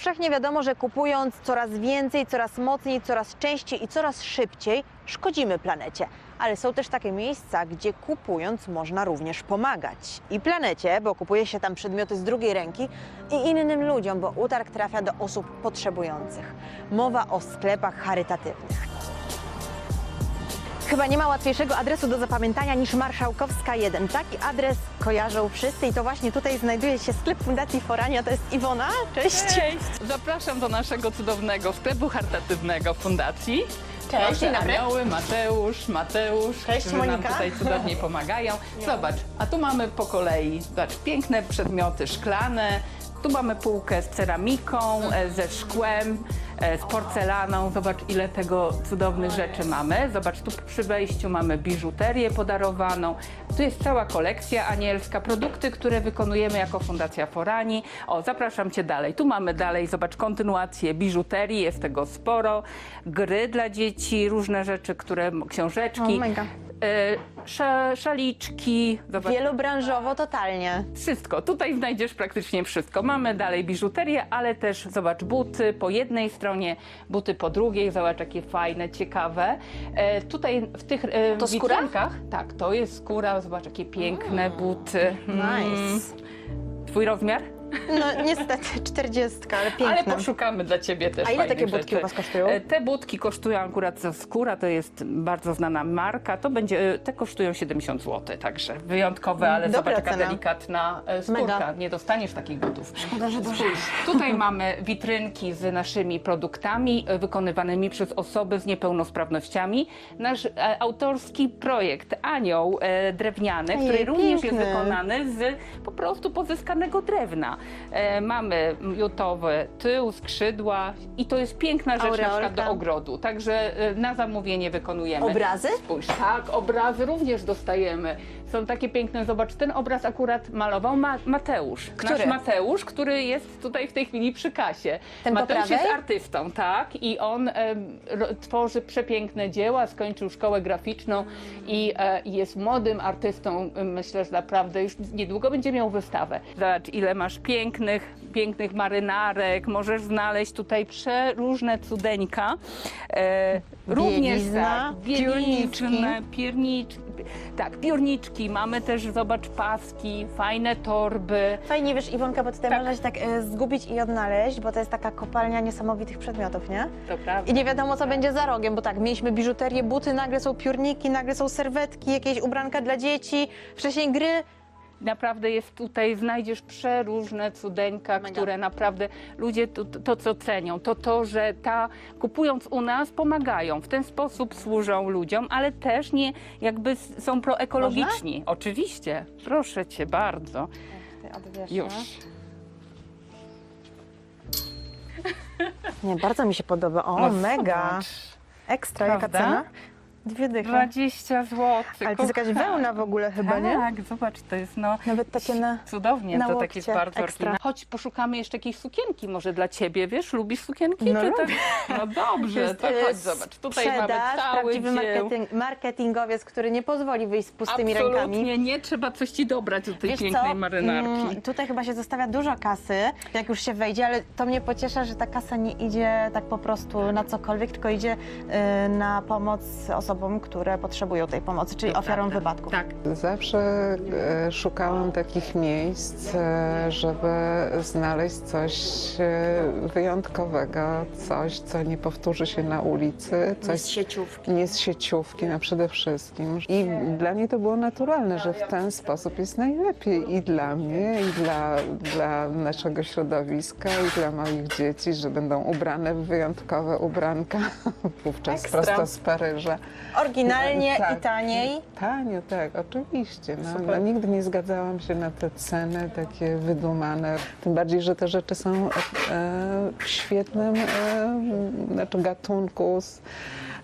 Powszechnie wiadomo, że kupując coraz więcej, coraz mocniej, coraz częściej i coraz szybciej, szkodzimy planecie. Ale są też takie miejsca, gdzie kupując można również pomagać. I planecie, bo kupuje się tam przedmioty z drugiej ręki, i innym ludziom, bo utarg trafia do osób potrzebujących. Mowa o sklepach charytatywnych. Chyba nie ma łatwiejszego adresu do zapamiętania niż Marszałkowska 1. Taki adres kojarzą wszyscy i to właśnie tutaj znajduje się sklep Fundacji Forania. To jest Iwona. Cześć. Cześć! Zapraszam do naszego cudownego sklepu charytatywnego Fundacji. Cześć, dzień dobry. Anioły, Mateusz, Mateusz, Cześć, którzy nam Monika. tutaj cudownie pomagają. Zobacz, a tu mamy po kolei, zobacz, piękne przedmioty szklane, tu mamy półkę z ceramiką, e, ze szkłem, z porcelaną. Zobacz, ile tego cudownych rzeczy mamy. Zobacz, tu przy wejściu mamy biżuterię podarowaną. Tu jest cała kolekcja anielska, produkty, które wykonujemy jako Fundacja Forani. O, zapraszam Cię dalej. Tu mamy dalej, zobacz, kontynuację biżuterii, jest tego sporo. Gry dla dzieci, różne rzeczy, które, książeczki. O, e, Sza, szaliczki, zobacz, Wielobranżowo totalnie. wszystko. Tutaj znajdziesz praktycznie wszystko. Mamy dalej biżuterię, ale też zobacz buty po jednej stronie, buty po drugiej. Zobacz jakie fajne, ciekawe. E, tutaj w tych e, To skóra? Tak, to jest skóra. Zobacz jakie piękne buty. Mm. Nice. Twój rozmiar? No niestety, 40, ale Ale piękna. poszukamy dla ciebie też A ile takie budki rzeczy. u was kosztują? E, Te budki kosztują akurat za skóra, to jest bardzo znana marka. To będzie, e, te kosztują 70 zł, także wyjątkowe, ale Dobra zobacz jaka cena. delikatna e, skórka. Mega. Nie dostaniesz takich butów. Szkoda, że dużo. Tutaj mamy witrynki z naszymi produktami e, wykonywanymi przez osoby z niepełnosprawnościami. Nasz e, autorski projekt Anioł e, Drewniany, Ojej, który również piękny. jest wykonany z po prostu pozyskanego drewna. E, mamy jutowy tył, skrzydła i to jest piękna rzecz na przykład Aureolka. do ogrodu. Także e, na zamówienie wykonujemy. Obrazy? Spójrz, tak, obrazy również dostajemy. Są takie piękne, zobacz, ten obraz akurat malował Ma Mateusz. Który? Nasz Mateusz, który jest tutaj w tej chwili przy kasie. Ten po Mateusz jest prawej? artystą, tak, i on ro, tworzy przepiękne dzieła, skończył szkołę graficzną i e, jest młodym artystą. Myślę, że naprawdę już niedługo będzie miał wystawę. Zobacz, ile masz pięknych, pięknych marynarek, możesz znaleźć tutaj przeróżne cudeńka. E, również tak, bieliznę, pierniczki. Tak, piórniczki, mamy też, zobacz, paski, fajne torby. Fajnie wiesz, Iwonka, bo tutaj Tak. można się tak e, zgubić i odnaleźć, bo to jest taka kopalnia niesamowitych przedmiotów, nie? To prawda. I nie wiadomo, co będzie za rogiem, bo tak, mieliśmy biżuterię, buty, nagle są piórniki, nagle są serwetki, jakieś ubranka dla dzieci, wcześniej gry. Naprawdę jest tutaj, znajdziesz przeróżne cudeńka, Mega. które naprawdę ludzie to, to, co cenią, to to, że ta, kupując u nas, pomagają. W ten sposób służą ludziom, ale też nie jakby są proekologiczni. Oczywiście, proszę cię bardzo. Ty Już. Nie, bardzo mi się podoba. O, No mega. zobacz. Ekstra, jaka Prawda? cena? Dwie dychy. 20 zł. Ale to jest jakaś wełna w ogóle chyba, nie? Tak, zobacz, to jest no... Nawet takie na... Cudownie, na to takie jest bardzo Ekstra. Chodź, poszukamy jeszcze jakiejś sukienki może dla ciebie, wiesz? Lubisz sukienki? No tak? No dobrze, jest, to e, chodź, zobacz. Tutaj mamy sprzedaż, cały prawdziwy marketing, marketingowiec, który nie pozwoli wyjść z pustymi Absolutnie rękami. nie trzeba coś ci dobrać do tej Wiesz pięknej co? marynarki. Mm, tutaj chyba się zostawia dużo kasy, jak już się wejdzie, ale to mnie pociesza, że ta kasa nie idzie tak po prostu na cokolwiek, tylko idzie y, na pomoc osobom, które potrzebują tej pomocy, czyli ofiarom wypadków. Tak. Zawsze e, szukałam takich miejsc, e, żeby znaleźć coś e, wyjątkowego, coś, co nie powtórzy się na ulicy, coś Z sieciówki. nie z sieciówki na przede wszystkim. I dla mnie to było naturalne, że w ten sposób jest najlepiej i dla mnie, i dla, dla naszego środowiska, i dla moich dzieci, że będą ubrane w wyjątkowe ubranka, wówczas Ekstra. prosto z Paryża. Oryginalnie Tak. i taniej. Tanio, tak, oczywiście. No, no, nigdy nie zgadzałam się na te ceny takie wydumane. Tym bardziej, że te rzeczy są e, w świetnym e, znaczy gatunku,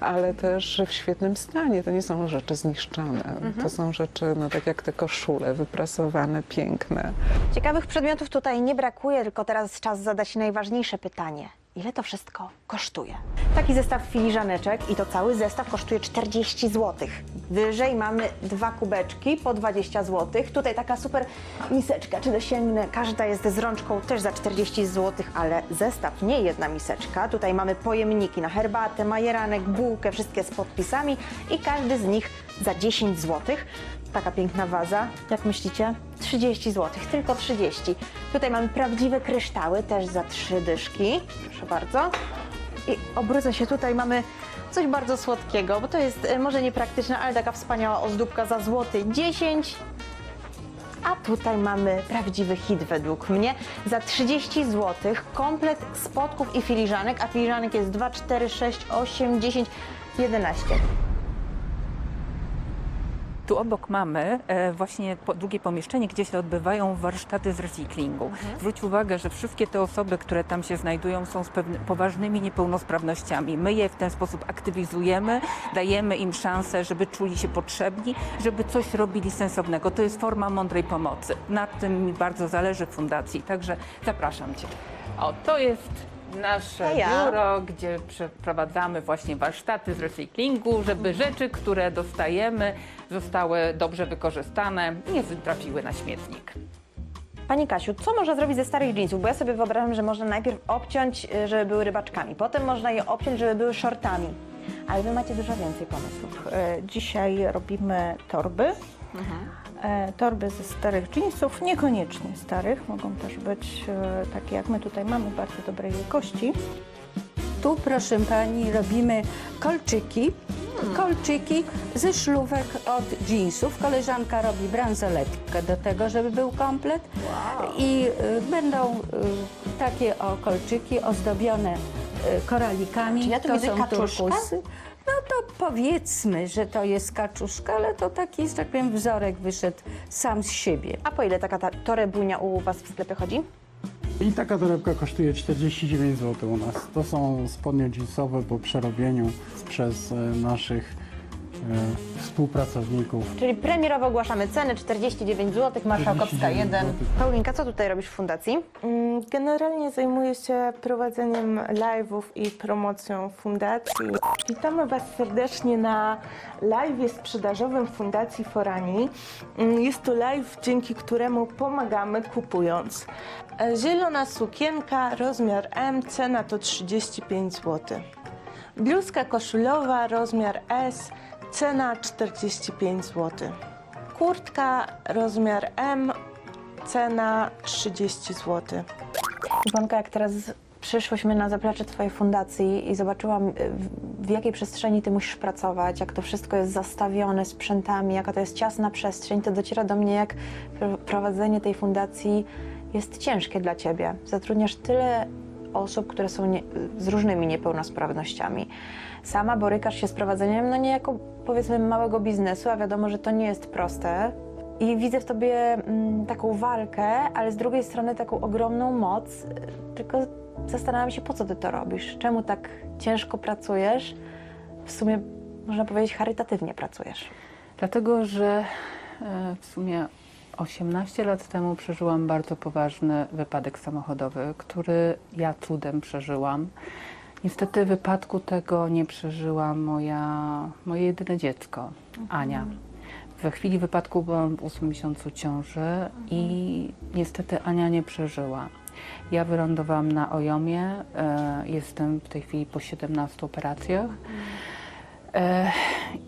ale też w świetnym stanie. To nie są rzeczy zniszczone. To są rzeczy, no tak jak te koszule, wyprasowane, piękne. Ciekawych przedmiotów tutaj nie brakuje, tylko teraz czas zadać najważniejsze pytanie. Ile to wszystko kosztuje. Taki zestaw filiżaneczek i to cały zestaw kosztuje 40 zł. Wyżej mamy dwa kubeczki po 20 zł. Tutaj taka super miseczka, czy dosięgnę, każda jest z rączką też za 40 zł, ale zestaw nie jedna miseczka. Tutaj mamy pojemniki na herbatę, majeranek, bułkę, wszystkie z podpisami i każdy z nich za 10 zł. Taka piękna waza, jak myślicie? 30 zł, tylko 30. Tutaj mamy prawdziwe kryształy, też za trzy dyszki. Proszę bardzo. I obrócę się tutaj, mamy coś bardzo słodkiego, bo to jest e, może niepraktyczne, ale taka wspaniała ozdóbka za złoty 10. A tutaj mamy prawdziwy hit według mnie. Za 30 zł komplet spotków i filiżanek, a filiżanek jest 2, 4, 6, 8, 10, 11. Tu obok mamy e, właśnie drugie pomieszczenie, gdzie się odbywają warsztaty z recyklingu. Zwróć uwagę, że wszystkie te osoby, które tam się znajdują, są z poważnymi niepełnosprawnościami. My je w ten sposób aktywizujemy, dajemy im szansę, żeby czuli się potrzebni, żeby coś robili sensownego. To jest forma mądrej pomocy. Nad tym mi bardzo zależy w fundacji, także zapraszam Cię. O, to jest nasze biuro, gdzie przeprowadzamy właśnie warsztaty z recyklingu, żeby rzeczy, które dostajemy, zostały dobrze wykorzystane i nie trafiły na śmietnik. Pani Kasiu, co można zrobić ze starych jeansów? Bo ja sobie wyobrażam, że można najpierw obciąć, y, żeby były rybaczkami, potem można je obciąć, żeby były shortami. Ale wy macie dużo więcej pomysłów. E, Dzisiaj robimy torby. E, Torby ze starych jeansów, niekoniecznie starych, mogą też być e, takie jak my tutaj mamy, bardzo dobrej jakości. Tu, proszę pani, robimy kolczyki. Kolczyki ze szlówek od jeansów. Koleżanka robi bransoletkę do tego, żeby był komplet. I y, będą y, takie o kolczyki ozdobione y, koralikami. Czy ja to widzę są kaczuszkę? turkusy. No to powiedzmy, że to jest kaczuszka, ale to taki, że tak powiem, wzorek wyszedł sam z siebie. A po ile taka ta torebunia u was w sklepie chodzi? I taka torebka kosztuje 49 zł u nas. To są spodnie jeansowe po przerobieniu przez e, naszych współpracowników. Czyli premierowo ogłaszamy ceny 49 zł, Marszałkowska 49 1. złotych. Paulinka, co tutaj robisz w fundacji? Mm, Generalnie zajmuję się prowadzeniem live'ów i promocją fundacji. Witamy Was serdecznie na live'ie sprzedażowym Fundacji Forani. Mm, Jest to live, dzięki któremu pomagamy kupując. E, Zielona sukienka, rozmiar M, cena to 35 zł. Bluzka koszulowa, rozmiar S, cena 45 zł. Kurtka, rozmiar M, cena 30 zł. Iwonka, jak teraz przyszłyśmy na zaplecze Twojej fundacji i zobaczyłam, y, w- jakiej przestrzeni Ty musisz pracować, jak to wszystko jest zastawione sprzętami, jaka to jest ciasna przestrzeń, to dociera do mnie, jak pr- prowadzenie tej fundacji jest ciężkie dla Ciebie. Zatrudniasz tyle osób, które są nie, z różnymi niepełnosprawnościami. Sama borykasz się z prowadzeniem, no niejako powiedzmy małego biznesu, a wiadomo, że to nie jest proste. I widzę w tobie mm, taką walkę, ale z drugiej strony taką ogromną moc. Tylko zastanawiam się, po co ty to robisz? Czemu tak ciężko pracujesz? W sumie można powiedzieć, charytatywnie pracujesz. Dlatego, że e, w sumie 18 lat temu przeżyłam bardzo poważny wypadek samochodowy, który ja cudem przeżyłam. Niestety wypadku tego nie przeżyła moja, moje jedyne dziecko, Ania. We chwili wypadku byłam w 8 miesiącu ciąży i niestety Ania nie przeżyła. Ja wylądowałam na Ojomie, e, jestem w tej chwili po 17 operacjach. E,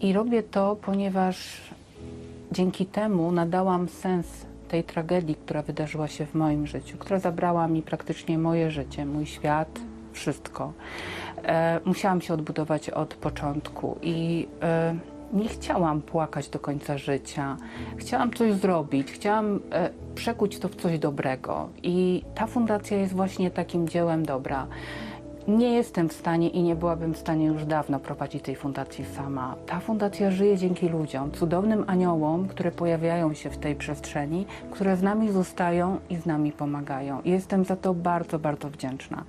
I robię to, ponieważ dzięki temu nadałam sens tej tragedii, która wydarzyła się w moim życiu, która zabrała mi praktycznie moje życie, mój świat, wszystko. E, musiałam się odbudować od początku i e, nie chciałam płakać do końca życia. Chciałam coś zrobić, chciałam e, przekuć to w coś dobrego. I ta fundacja jest właśnie takim dziełem dobra. Nie jestem w stanie i nie byłabym w stanie już dawno prowadzić tej fundacji sama. Ta fundacja żyje dzięki ludziom, cudownym aniołom, które pojawiają się w tej przestrzeni, które z nami zostają i z nami pomagają. Jestem za to bardzo, bardzo wdzięczna.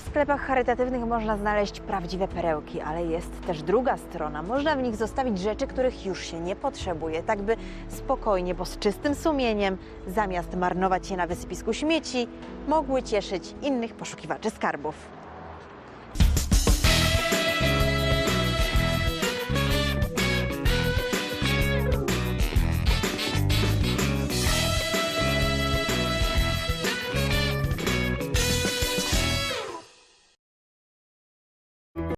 W sklepach charytatywnych można znaleźć prawdziwe perełki, ale jest też druga strona. Można w nich zostawić rzeczy, których już się nie potrzebuje, tak by spokojnie, bo z czystym sumieniem, zamiast marnować je na wysypisku śmieci, mogły cieszyć innych poszukiwaczy skarbów.